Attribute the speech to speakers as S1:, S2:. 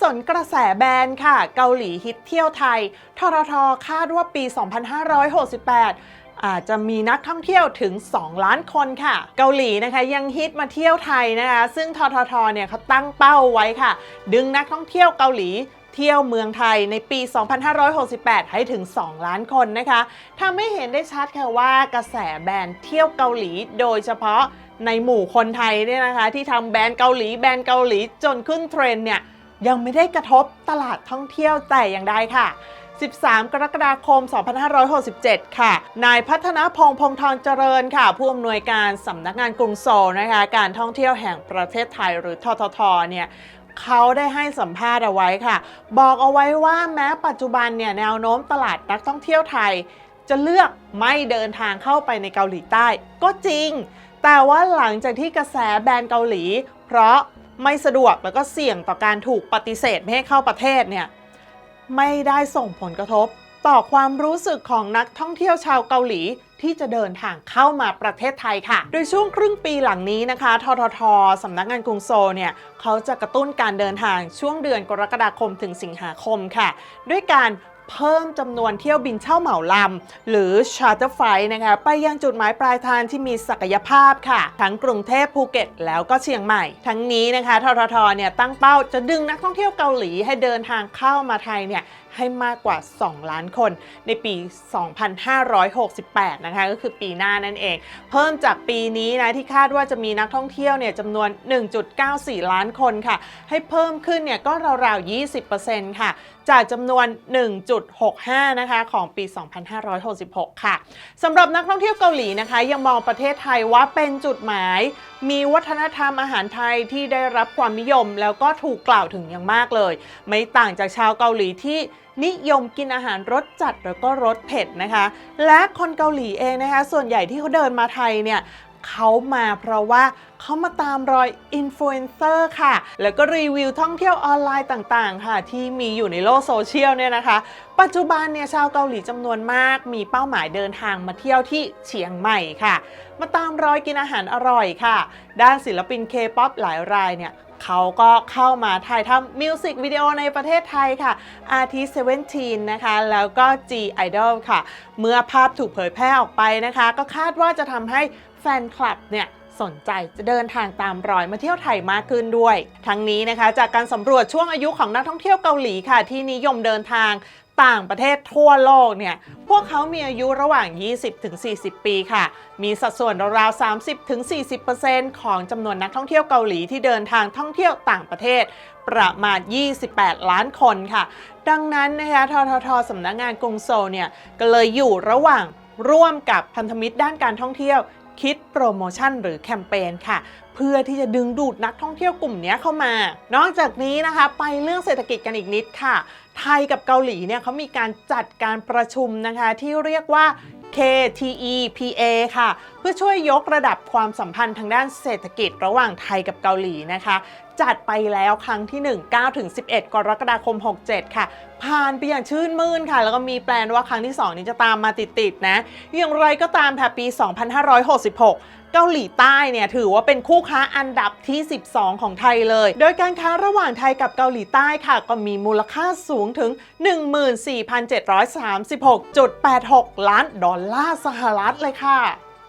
S1: สนกระแสแบนค่ะ เกาหลีฮิตเที่ยวไทย ทรทคาดว่าปี 2568อาจจะมีนักท่องเที่ยวถึง 2 ล้านคนค่ะ เกาหลีนะคะยังฮิตมาเที่ยวไทยนะคะ ซึ่งทททเนี่ยเขาตั้งเป้าไว้ค่ะ ดึงนักท่องเที่ยวเกาหลีเที่ยวเมืองไทยในปี 2568 ให้ถึง 2 ล้านคนนะคะทำให้เห็นได้ชัดค่ะว่ากระแสแบรนด์เที่ยวเกาหลีโดยเฉพาะในหมู่คนไทยเนี่ยนะคะ ที่ทำแบรนด์เกาหลีแบรนด์เกาหลีจนขึ้นเทรนด์เนี่ย ยังไม่ได้กระทบตลาดท่องเที่ยวแต่อย่างใดค่ะ 13 กรกฎาคม 2567 ค่ะ นายพัฒนาพงษ์พงษ์ทองเจริญค่ะ ผู้อำนวยการสำนักงานกรุงโซลนะคะ การท่องเที่ยวแห่งประเทศไทยหรือททท เนี่ยเขาได้ให้สัมภาษณ์เอาไว้ค่ะ บอกเอาไว้ว่าแม้ปัจจุบันเนี่ยแนวโน้มตลาดนักท่องเที่ยวไทย จะเลือกไม่เดินทางเข้าไปในเกาหลีใต้ ก็จริง แต่ว่าหลังจากที่กระแสแบนเกาหลี เพราะ ไม่สะดวกแล้วก็เสี่ยงต่อการถูกปฏิเสธไม่ให้เข้าประเทศเนี่ยไม่ได้ส่งผลกระทบ ต่อความรู้สึกของนักท่องเที่ยวชาวเกาหลีที่จะเดินทางเข้ามาประเทศไทยค่ะ โดยช่วงครึ่งปีหลังนี้นะคะ ททท สำนักงานกรุงโซลเนี่ย เขาจะกระตุ้นการเดินทางช่วงเดือนกรกฎาคมถึงสิงหาคมค่ะ ด้วยการ เพิ่มจำนวนเที่ยวบินเช่าเหมาลำหรือชาร์เตอร์ไฟนะคะไปยังจุดหมายปลายทางที่มีศักยภาพค่ะ ทั้งกรุงเทพภูเก็ตแล้วก็เชียงใหม่ ทั้งนี้นะคะทททเนี่ยตั้งเป้าจะดึงนักท่องเที่ยวเกาหลีให้เดินทางเข้ามาไทยเนี่ย ให้มากกว่า 2 ล้านคน ในปี 2568 นะคะก็คือปีหน้านั่นเอง เพิ่มจากปีนี้นะที่คาดว่าจะมีนักท่องเที่ยวเนี่ยจำนวน 1.94 ล้านคนค่ะ ให้เพิ่มขึ้นเนี่ยก็ราวๆ 20%ค่ะ จากจำนวน 1.65 นะคะของปี 2566 ค่ะสำหรับนักท่องเที่ยวเกาหลีนะคะ ยังมองประเทศไทยว่าเป็นจุดหมาย มีวัฒนธรรมอาหารไทยที่ได้รับความนิยมแล้วก็ถูกกล่าวถึงอย่างมากเลย ไม่ต่างจากชาวเกาหลีที่นิยมกินอาหารรสจัดแล้วก็รสเผ็ดนะคะ และคนเกาหลีเองนะคะ ส่วนใหญ่ที่เขาเดินมาไทยเนี่ย เขามาเพราะว่าเขามาตามรอยอินฟลูเอนเซอร์ค่ะ แล้วก็รีวิวท่องเที่ยวออนไลน์ต่างๆ ค่ะ ที่มีอยู่ในโลกโซเชียลเนี่ยนะคะ ปัจจุบันเนี่ยชาวเกาหลีจำนวนมาก มีเป้าหมายเดินทางมาเที่ยวที่เชียงใหม่ค่ะ มาตามรอยกินอาหารอร่อยค่ะ ด้านศิลปินเคป๊อปหลายรายเนี่ย เขาก็เข้ามาถ่ายทำมิวสิกวิดีโอในประเทศไทยค่ะ RT17 นะคะ แล้วก็ G Idol ค่ะ เมื่อภาพถูกเผยแพร่ออกไปนะคะ ก็คาดว่าจะทำให้แฟนคลับเนี่ยสนใจจะเดินทางตามรอยมาเที่ยวไทยมากขึ้นด้วย ทั้งนี้นะคะจากการสำรวจช่วงอายุของนักท่องเที่ยวเกาหลีค่ะ ที่นิยมเดินทาง ต่างประเทศทั่วโลกเนี่ย พวกเขามีอายุระหว่าง 20-40 ปีค่ะ มีสัดส่วนราวๆ 30-40%ของจำนวนนักท่องเที่ยวเกาหลีที่เดินทางท่องเที่ยวต่างประเทศประมาณ 28 ล้านคนค่ะ ดังนั้นนะคะทททสำนักงานกรุงโซลเนี่ย ก็เลยอยู่ระหว่างร่วมกับพันธมิตรด้านการท่องเที่ยว คิดโปรโมชั่นหรือแคมเปญค่ะ เพื่อที่จะดึงดูดนักท่องเที่ยวกลุ่มนี้เข้ามา นอกจากนี้นะคะ ไปเรื่องเศรษฐกิจกันอีกนิดค่ะ ไทยกับเกาหลีเนี่ยเขามีการจัดการประชุมนะคะที่เรียกว่า KTEPA ค่ะเพื่อช่วยยกระดับความสัมพันธ์ทางด้านเศรษฐกิจระหว่างไทยกับเกาหลีนะคะ จัดไปแล้วครั้งที่ 1 9ถึง11 กรกฎาคม 67 ค่ะ ผ่านไปอย่างชื่นมื่นค่ะ แล้วก็มีแปลนว่าครั้งที่ 2 นี้จะตามมาติดๆนะ อย่างไรก็ตามค่ะปี 2566เกาหลีใต้เนี่ยถือว่าเป็นคู่ค้าอันดับที่ 12 ของไทยเลย โดยการค้าระหว่างไทยกับเกาหลีใต้ค่ะ ก็มีมูลค่าสูงถึง 14,736.86 ล้านดอลลาร์สหรัฐเลยค่ะ